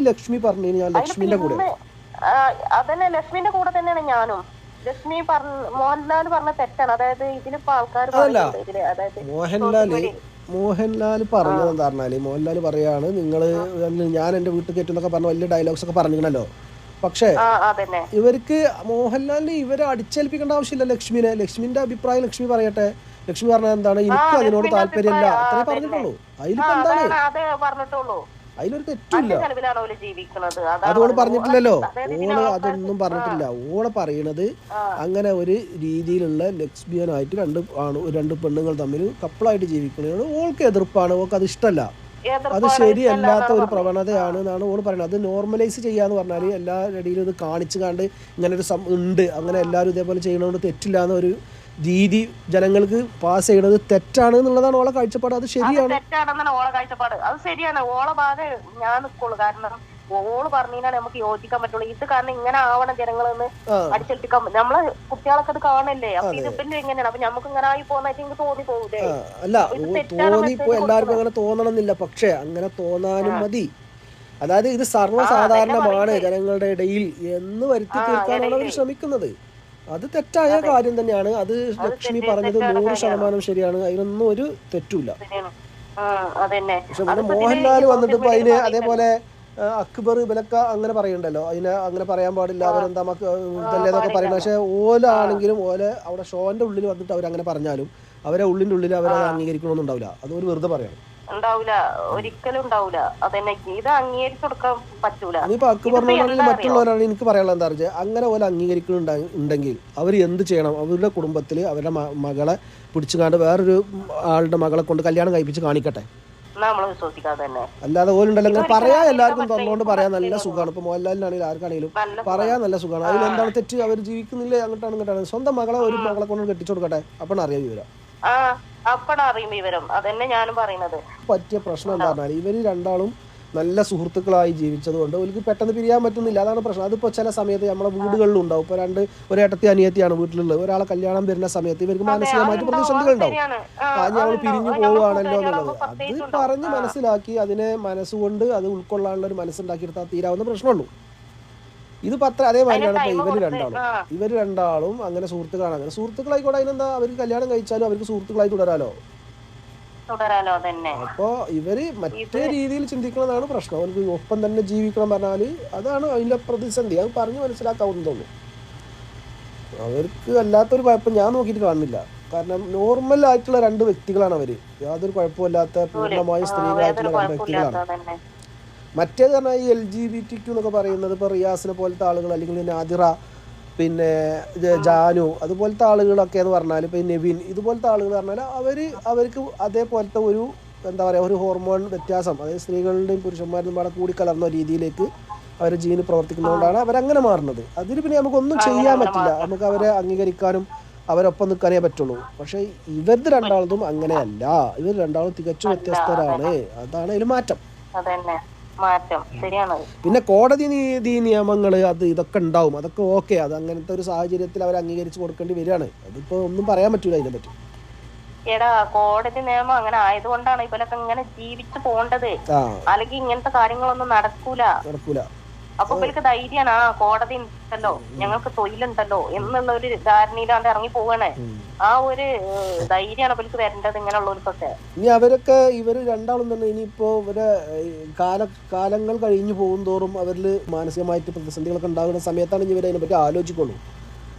അന്ന് ലക്ഷ്മി പറഞ്ഞു ഞാൻ ലക്ഷ്മിന്റെ കൂടെ അതന്നെ ലക്ഷ്മിന്റെ കൂടെ തന്നെയാണ് ഞാനും. ലക്ഷ്മി പറഞ്ഞു മോഹൻലാൽ പറഞ്ഞ തെറ്റാണ്. അതായത് ഇതിലിപ്പോ ആൾക്കാർ മോഹൻലാൽ മോഹൻലാൽ പറഞ്ഞത് എന്താ പറഞ്ഞാൽ മോഹൻലാൽ പറയാണ് നിങ്ങൾ ഞാൻ എന്റെ വീട്ടിൽ കയറ്റുന്നൊക്കെ പറഞ്ഞ വലിയ ഡയലോഗ്സ് ഒക്കെ പറഞ്ഞിരുന്നല്ലോ പക്ഷേ ഇവർക്ക് മോഹൻലാലിന് ഇവരെ അടിച്ചേൽപ്പിക്കേണ്ട ആവശ്യമില്ല ലക്ഷ്മിനെ. ലക്ഷ്മിന്റെ അഭിപ്രായം ലക്ഷ്മി പറയട്ടെ. ലക്ഷ്മി പറഞ്ഞ എന്താണ്? എനിക്ക് അതിനോട് താല്പര്യമില്ല. അത്രേ പറഞ്ഞിട്ടുള്ളൂ. അതിലിപ്പോ എന്താണ്? അതിലൊരു തെറ്റില്ല അതോട് പറഞ്ഞിട്ടില്ലല്ലോ. ഓൾ അതൊന്നും പറഞ്ഞിട്ടില്ല. ഓളെ പറയണത് അങ്ങനെ ഒരു രീതിയിലുള്ള ലെക്സ്ബിയനായിട്ട് രണ്ട് ആണ് രണ്ട് പെണ്ണുങ്ങൾ തമ്മിൽ കപ്പിളായിട്ട് ജീവിക്കുന്നതിനോട് ഓൾക്ക് എതിർപ്പാണ് ഓൾക്ക് അത് ഇഷ്ടമല്ല അത് ശരിയല്ലാത്ത അല്ലാത്ത ഒരു പ്രവണതയാണ് എന്നാണ് ഓൾ പറയുന്നത്. അത് നോർമലൈസ് ചെയ്യാന്ന് പറഞ്ഞാൽ എല്ലാ ഇടയിലും ഇത് കാണിച്ചു കണ്ട് ഇങ്ങനെ ഒരു സം ഉണ്ട്. അങ്ങനെ എല്ലാവരും ഇതേപോലെ ചെയ്യണോണ്ട് തെറ്റില്ല എന്നൊരു രീതി ജനങ്ങൾക്ക് പാസ് ചെയ്യണത് തെറ്റാണ് എന്നുള്ളതാണ് ഓളെ കാഴ്ചപ്പാട്. അത് അത് ശരിയാണ്. തെറ്റാണെന്നാണ് ഓളെ കാഴ്ചപ്പാട്. അത് ശരിയാണ്. ഓളെ ഭാഗം ഞാൻ നിൽക്കുള്ളൂ കാരണം ഓൾ പറഞ്ഞാൽ നമുക്ക് യോജിക്കാൻ പറ്റുള്ളൂ. ഇത് കാരണം ഇങ്ങനെ ആവണം ജനങ്ങളെന്ന് അടിച്ചേൽപ്പിക്കാൻ. നമ്മളെ കുട്ടികളൊക്കെ അത് കാണല്ലേ? അപ്പൊ ഇത് പിന്നെ എങ്ങനെയാണ് അപ്പൊ നമുക്ക് ഇങ്ങനെ ആയി പോകുന്നതായിട്ട് എനിക്ക് തോന്നി പോകൂലേ അല്ല തോന്നിപ്പോ എല്ലാവർക്കും അങ്ങനെ തോന്നണമെന്നില്ല പക്ഷെ അങ്ങനെ തോന്നാനും മതി. അതായത് ഇത് സർവസാധാരണമാണ് ജനങ്ങളുടെ ഇടയിൽ എന്ന് വരുത്തി തീർക്കാനാണ് അവർ ശ്രമിക്കുന്നത്. അത് തെറ്റായ കാര്യം തന്നെയാണ്. അത് ലക്ഷ്മി പറഞ്ഞത് നൂറ് ശതമാനം ശരിയാണ്. അതിനൊന്നും ഒരു തെറ്റുമില്ല പക്ഷെ പിന്നെ മോഹൻലാൽ വന്നിട്ട് ഇപ്പൊ അതിന് അതേപോലെ അക്ബർ ഇവലൊക്കെ അങ്ങനെ പറയുന്നുണ്ടല്ലോ. അതിനെ അങ്ങനെ പറയാൻ പാടില്ല അവരെന്താ ഇതല്ലേന്നൊക്കെ പറയുന്നത്. പക്ഷെ ഓലാണെങ്കിലും ഓല അവിടെ ഷോന്റെ ഉള്ളിൽ വന്നിട്ട് അവരങ്ങനെ പറഞ്ഞാലും അവരെ ഉള്ളിന്റെ ഉള്ളിൽ അവരത് അംഗീകരിക്കണമെന്നുണ്ടാവില്ല അത് ഒരു വെറുതെ പറയാം ഉണ്ടാവില്ല. ഒരിക്കലും ഉണ്ടാവില്ല. അതന്നെ ഇത് അംഗീകരിച്ചു കൊടുക്കാൻ പറ്റൂല. മറ്റുള്ളവരാണ് എനിക്ക് പറയാനുള്ളത് എന്താ വെച്ചാൽ അങ്ങനെ പോലെ അംഗീകരിക്കുന്നുണ്ടെങ്കിൽ അവർ എന്ത് ചെയ്യണം? അവരുടെ കുടുംബത്തിൽ അവരുടെ മകളെ മകളെ പിടിച്ചുകാണ്ട് വേറൊരു ആളുടെ മകളെ കൊണ്ട് കല്യാണം കഴിപ്പിച്ച് കാണിക്കട്ടെ? അല്ലാതെ ഓലുണ്ടല്ലോ അങ്ങനെ പറയാൻ എല്ലാവർക്കും തന്നുകൊണ്ട് പറയാൻ നല്ല സുഖമാണ്. ഇപ്പൊ മോഹൻലാലിനാണെങ്കിലും ആർക്കാണെങ്കിലും പറയാൻ നല്ല സുഖമാണ്. അതിൽ എന്താണ് തെറ്റ്? അവർ ജീവിക്കുന്നില്ല? അങ്ങോട്ടാണ് ഇങ്ങോട്ടാണ്. സ്വന്തം മകളെ ഒരു മകളെ കൊണ്ട് കെട്ടിച്ചു കൊടുക്കട്ടെ അപ്പണ അറിയാം വിവരം അപ്പണ അറിയും വിവരം. അതന്നെ ഞാനും പറയുന്നത്. പറ്റിയ പ്രശ്നം എന്താ പറഞ്ഞാൽ ഇവർ രണ്ടാളും നല്ല സുഹൃത്തുക്കളായി ജീവിച്ചതുകൊണ്ട് അവർക്ക് പെട്ടെന്ന് പിരിയാൻ പറ്റുന്നില്ല. അതാണ് പ്രശ്നം. അതിപ്പോൾ ചില സമയത്ത് നമ്മുടെ വീടുകളിലും ഉണ്ടാവും. ഇപ്പോൾ രണ്ട് ഒരു ഏട്ടത്തി അനിയത്തിയാണ് വീട്ടിലുള്ളത്. ഒരാളെ കല്യാണം വരുന്ന സമയത്ത് ഇവർക്ക് മാനസികമായിട്ട് പ്രതിസന്ധികൾ ഉണ്ടാവും ആ, ഞങ്ങൾ പിരിഞ്ഞു പോവുകയാണല്ലോ എന്നുള്ളത്. അത് പറഞ്ഞ് മനസ്സിലാക്കി അതിനെ മനസ്സുകൊണ്ട് അത് ഉൾക്കൊള്ളാനുള്ള ഒരു മനസ്സുണ്ടാക്കിയെടുത്താൽ തീരാവുന്ന പ്രശ്നമുള്ളൂ. ഇത് പത്ര അതേമാതിരിയാണ് ഇപ്പൊ time ഇവർ കൊടുത്ത്, രണ്ടാളും. ഇവർ ഇവർ രണ്ടാളും അങ്ങനെ സുഹൃത്തുക്കളാണ്. അങ്ങനെ സുഹൃത്തുക്കളായിക്കോട്ടെ അതിനെന്താ അവർക്ക് കല്യാണം കഴിച്ചാലും അവർക്ക് സുഹൃത്തുക്കളായി തുടരാലോ? തുടരാലോ തന്നെ അപ്പോ ഇവർ മറ്റേ രീതിയിൽ ചിന്തിക്കുന്നതാണ് പ്രശ്നം. അവർക്ക് ഒപ്പം തന്നെ ജീവിക്കണം പറഞ്ഞാൽ അതാണ് അതിന്റെ പ്രതിസന്ധി. അത് പറഞ്ഞു മനസ്സിലാക്കാവുന്നതുള്ളൂ അവർക്ക് അല്ലാത്തൊരു കുഴപ്പം ഞാൻ നോക്കിയിട്ട് കാണുന്നില്ല. കാരണം നോർമൽ ആയിട്ടുള്ള രണ്ട് വ്യക്തികളാണ് അവർ. യാതൊരു കുഴപ്പമില്ലാത്ത പൂർണമായ സ്ത്രീകളായിട്ടുള്ള രണ്ട് വ്യക്തികളാണ്. മറ്റേത് പറഞ്ഞാൽ ഈ L G B T Q എന്നൊക്കെ പറയുന്നത് ഇപ്പോൾ റിയാസിനെ പോലത്തെ ആളുകൾ അല്ലെങ്കിൽ നാദിറ പിന്നെ ജാനു അതുപോലത്തെ ആളുകളൊക്കെ എന്ന് പറഞ്ഞാൽ ഇപ്പോൾ നെവിൻ ഇതുപോലത്തെ ആളുകൾ പറഞ്ഞാൽ അവർ അവർക്ക് അതേപോലത്തെ ഒരു എന്താ പറയുക ഒരു ഹോർമോൺ വ്യത്യാസം അതായത് സ്ത്രീകളുടെയും പുരുഷന്മാരുടെയും പാടെ കൂടിക്കലർന്ന രീതിയിലേക്ക് അവരെ ജീന് പ്രവർത്തിക്കുന്നതുകൊണ്ടാണ് അവരങ്ങനെ മാറുന്നത്. അതിന് പിന്നെ നമുക്കൊന്നും ചെയ്യാൻ പറ്റില്ല. നമുക്ക് അവരെ അംഗീകരിക്കാനും അവരൊപ്പം നിൽക്കാനേ പറ്റുള്ളൂ. പക്ഷേ ഇവരുടെ രണ്ടാളതും അങ്ങനെയല്ല. ഇവർ രണ്ടാളും തികച്ചും വ്യത്യസ്തരാണ്. അതാണ് അതിൽ മാറ്റം. മാറ്റം. ശരിയാണ്. പിന്നെ കോടതി നീതി നിയമങ്ങൾ അത് ഇതൊക്കെ ഉണ്ടാവും. അതൊക്കെ ഓക്കെ. അത് അങ്ങനത്തെ ഒരു സാഹചര്യത്തിൽ അവർ അംഗീകരിച്ചു കൊടുക്കേണ്ടി വരികയാണ്. അതിപ്പോ ഒന്നും പറയാൻ പറ്റൂല അതിനെ പറ്റി. എടാ കോടതി നിയമം അങ്ങനെ ആയതുകൊണ്ടാണ് ഇവരൊക്കെ ഇങ്ങനെ ജീവിച്ചു പോണ്ടത്. അല്ലെങ്കിൽ ഇങ്ങനത്തെ കാര്യങ്ങളൊന്നും നടക്കൂല. നടക്കൂല. അപ്പൊ ഇവർക്ക് ധൈര്യമാണ്. ആ കോടതി ഉണ്ടല്ലോ. ഞങ്ങൾക്ക് തൊഴിലുണ്ടല്ലോ എന്നുള്ള ഒരു ധാരണയിലാണ് ഇറങ്ങി പോവണേ. ആ ഒരു ധൈര്യമാണ് ഇവർക്ക് വരേണ്ടത് ഇങ്ങനെയുള്ളവർക്കൊക്കെ ഇനി അവരൊക്കെ ഇവർ രണ്ടാളും തന്നെ ഇനിയിപ്പോ ഇവരെ കാല കാലങ്ങൾ കഴിഞ്ഞു പോകും തോറും അവരിൽ മാനസികമായിട്ട് പ്രതിസന്ധികളൊക്കെ ഉണ്ടാകുന്ന സമയത്താണ് ഇനി ഇവർ അതിനെ പറ്റി ആലോചിക്കുള്ളൂ.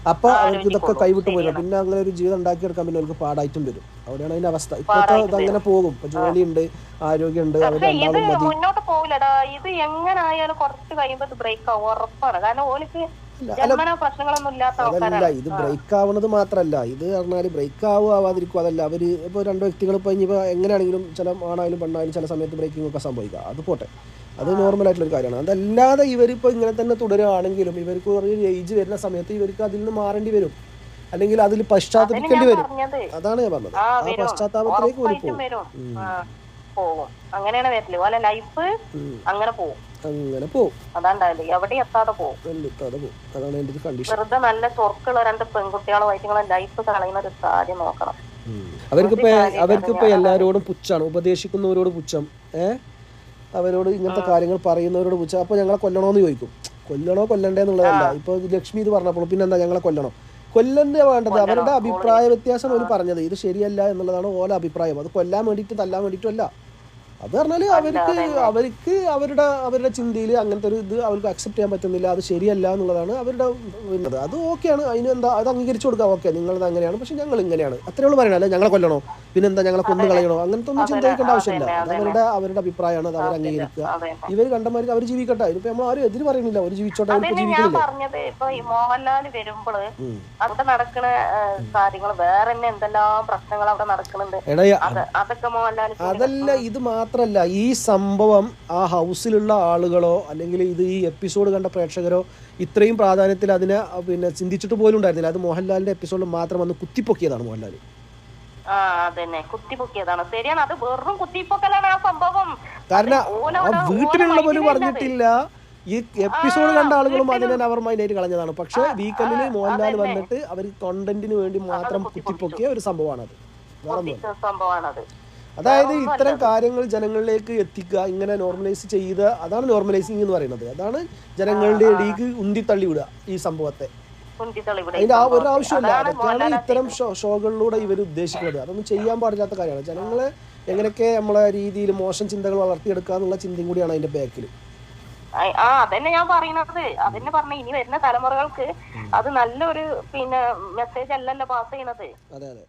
അപ്പൊ അവർക്ക് ഇതൊക്കെ കൈവിട്ട് പോയില്ല പിന്നെ അങ്ങനെ ഒരു ജീവിതം ഉണ്ടാക്കിയെടുക്കാൻ പിന്നെ അവർക്ക് പാടായിട്ടും വരും. അവിടെയാണ് അതിന്റെ അവസ്ഥ. ഇപ്പോഴത്തെ ഇതങ്ങനെ പോകും. ഇപ്പൊ ജോലിയുണ്ട് ആരോഗ്യമുണ്ട് ആരോഗ്യം ഉണ്ട് ഇത് രണ്ടാളും മതി. മുന്നോട്ട് പോകില്ലടാ ഇത് എങ്ങനെ ആയാലും കുറച്ച് കഴിയുമ്പോ ബ്രേക്ക് ആവും. ഉറപ്പാണ്. കാരണം ഓലിക്ക് അതല്ല ഇത് ബ്രേക്ക് ആവുന്നത് മാത്രല്ല. ഇത് പറഞ്ഞാൽ ബ്രേക്ക് ആവുക ആവാതിരിക്കും അതല്ല. അവർ ഇപ്പൊ രണ്ട് വ്യക്തികൾ ഇപ്പൊ ഇനി എങ്ങനെയാണെങ്കിലും ചില ആണായാലും പെണ്ണായാലും ചില സമയത്ത് ബ്രേക്കിംഗ് ഒക്കെ സംഭവിക്കുക. അത് പോട്ടെ. അത് നോർമൽ ആയിട്ടുള്ള ഒരു കാര്യമാണ്. അതല്ലാതെ ഇവരിപ്പോ ഇങ്ങനെ തന്നെ തുടരുകയാണെങ്കിലും ഇവർക്ക് ഒരു ഏജ് വരുന്ന സമയത്ത് ഇവർക്ക് അതിൽ നിന്ന് മാറേണ്ടി വരും. അല്ലെങ്കിൽ അതിൽ പശ്ചാത്തപിക്കേണ്ടി വരും. അതാണ് ഞാൻ പറഞ്ഞത്. ആ പശ്ചാത്താപത്തിലേക്ക് ഒരു പോകും. അങ്ങനെയാണ് വരൽ. ഓലെ ലൈഫ് അങ്ങനെ പോകും. അങ്ങനെ പോവും. അതാണ്ടാവില്ല എവിടെ എത്താതെ പോകും എത്താതെ അതാണ് എന്റെ ഒരു കണ്ടീഷൻ വെറുതെ നല്ല ചൊറുക്കുള്ള രണ്ട് പെൺകുട്ടികളുമായിട്ട് നിങ്ങളെ ലൈഫ് കളയുന്ന ഒരു കാര്യം നോക്കണം. അവർക്കിപ്പോ അവർക്കിപ്പോ എല്ലാവരോടും പുച്ഛാണ്. ഉപദേശിക്കുന്നവരോട് പുച്ഛം. ഏഹ് അവരോട് ഇങ്ങനത്തെ കാര്യങ്ങൾ പറയുന്നവരോട് പുച്ഛം. അപ്പൊ ഞങ്ങളെ കൊല്ലണോന്ന് ചോദിക്കും. കൊല്ലണോ കൊല്ലണ്ടേ എന്നുള്ളതല്ല. ഇപ്പോൾ ലക്ഷ്മി ഇത് പറഞ്ഞപ്പോൾ പിന്നെ എന്താ ഞങ്ങളെ കൊല്ലണോ? കൊല്ലണ്ടേ വേണ്ടത്. അവരുടെ അഭിപ്രായ വ്യത്യാസം അവർ പറഞ്ഞത്. ഇത് ശരിയല്ല എന്നുള്ളതാണ് ഓല അഭിപ്രായം. അത് കൊല്ലാൻ വേണ്ടിയിട്ട് തല്ലാൻ വേണ്ടിയിട്ടും അല്ല. അത് പറഞ്ഞാൽ അവർക്ക് അവർക്ക് അവരുടെ അവരുടെ ചിന്തയിൽ അങ്ങനത്തെ ഒരു ഇത് അവർക്ക് അക്സെപ്റ്റ് ചെയ്യാൻ പറ്റുന്നില്ല അത് ശരിയല്ല എന്നുള്ളതാണ് അവരുടെ വരുന്നത് അത് ഓക്കെയാണ് അതിന് എന്താ അത് അംഗീകരിച്ചു കൊടുക്കാം. ഓക്കെ നിങ്ങളത് അങ്ങനെയാണ്. പക്ഷെ ഞങ്ങൾ ഇങ്ങനെയാണ്. അത്രേ ഉള്ളൂ പറയണല്ലേ ഞങ്ങളെ കൊല്ലണോ? പിന്നെന്താ ഞങ്ങളെ കൊന്നു കളയണോ? അങ്ങനത്തെ ഒന്നും ചിന്തിക്കേണ്ട ആവശ്യമില്ല. അത് അവരുടെ അവരുടെ അഭിപ്രായമാണ്. അത് അവർ അംഗീകരിക്കുക. ഇവർ കണ്ടമാർക്ക് അവർ ജീവിക്കട്ടെ. ഇപ്പൊ നമ്മൾ ആരും എതിര് പറയുന്നില്ല. അവർ ജീവിച്ചോട്ടെ അവർക്ക് ജീവിക്കുന്നില്ല പറഞ്ഞത്. ഇപ്പൊ ഈ മോഹൻലാൽ വരുമ്പോൾ അവിടെ നടക്കുന്ന കാര്യങ്ങൾ വേറെ തന്നെ എന്തെല്ലാം പ്രശ്നങ്ങൾ അവിടെ നടക്കുന്നുണ്ട് അതൊക്കെ മോഹൻലാൽ അതല്ല ഇത് മാത്രല്ല ഈ സംഭവം ആ ഹൗസിലുള്ള ആളുകളോ അല്ലെങ്കിൽ ഇത് ഈ എപ്പിസോഡ് കണ്ട പ്രേക്ഷകരോ ഇത്രയും പ്രാധാന്യത്തിൽ അതിനെ പിന്നെ ചിന്തിച്ചിട്ട് പോലും ഉണ്ടായിരുന്നില്ല. അത് മോഹൻലാലിന്റെ എപ്പിസോഡിൽ മാത്രം വന്ന് കുത്തിപ്പൊക്കിയതാണ് മോഹൻലാൽ ആ അതന്നെ. കുത്തിപ്പൊക്കിയതാണ്. ശരിയാണ്. അത് വെറും കുത്തിപ്പൊക്കലാണ് ആ സംഭവം. കാരണം വീട്ടിലുള്ള പോലും പറഞ്ഞിട്ടില്ല. ഈ എപ്പിസോഡ് കണ്ട ആളുകളും അതിനെ അവർ മൈൻഡായിട്ട് കളഞ്ഞതാണ്. പക്ഷെ വീക്കെൻഡിൽ മോഹൻലാൽ വന്നിട്ട് അവർ കോണ്ടന്റിന് വേണ്ടി മാത്രം കുത്തിപ്പൊക്കിയ ഒരു സംഭവമാണത്. അത് സംഭവമാണത്. അതായത് ഇത്തരം കാര്യങ്ങൾ ജനങ്ങളിലേക്ക് എത്തിക്കുക ഇങ്ങനെ നോർമലൈസ് ചെയ്ത് അതാണ് നോർമലൈസിങ് എന്ന് പറയുന്നത്. അതാണ് ജനങ്ങളുടെ ഇടയ്ക്ക് ഉന്തിത്തള്ളി വിടുക ഈ സംഭവത്തെ. അതിന്റെ ആ ഒരു ആവശ്യമില്ല അതൊക്കെയാണ് ഇത്തരം ഷോകളിലൂടെ ഇവർ ഉദ്ദേശിക്കുന്നത്. അതൊന്നും ചെയ്യാൻ പാടില്ലാത്ത കാര്യമാണ്. ജനങ്ങളെ എങ്ങനെയൊക്കെ നമ്മളെ രീതിയിൽ മോശം ചിന്തകൾ വളർത്തിയെടുക്കുക എന്നുള്ള ചിന്തയും കൂടിയാണ് അതിന്റെ ബാക്കിൽ ആ- അതന്നെ ഞാൻ പറയുന്നത് അതന്നെ പറഞ്ഞ ഇനി വരുന്ന തലമുറകൾക്ക് അത് നല്ലൊരു പിന്നെ മെസ്സേജ് അല്ലല്ലോ പാസ് ചെയ്യണത്. അതെ അതെ.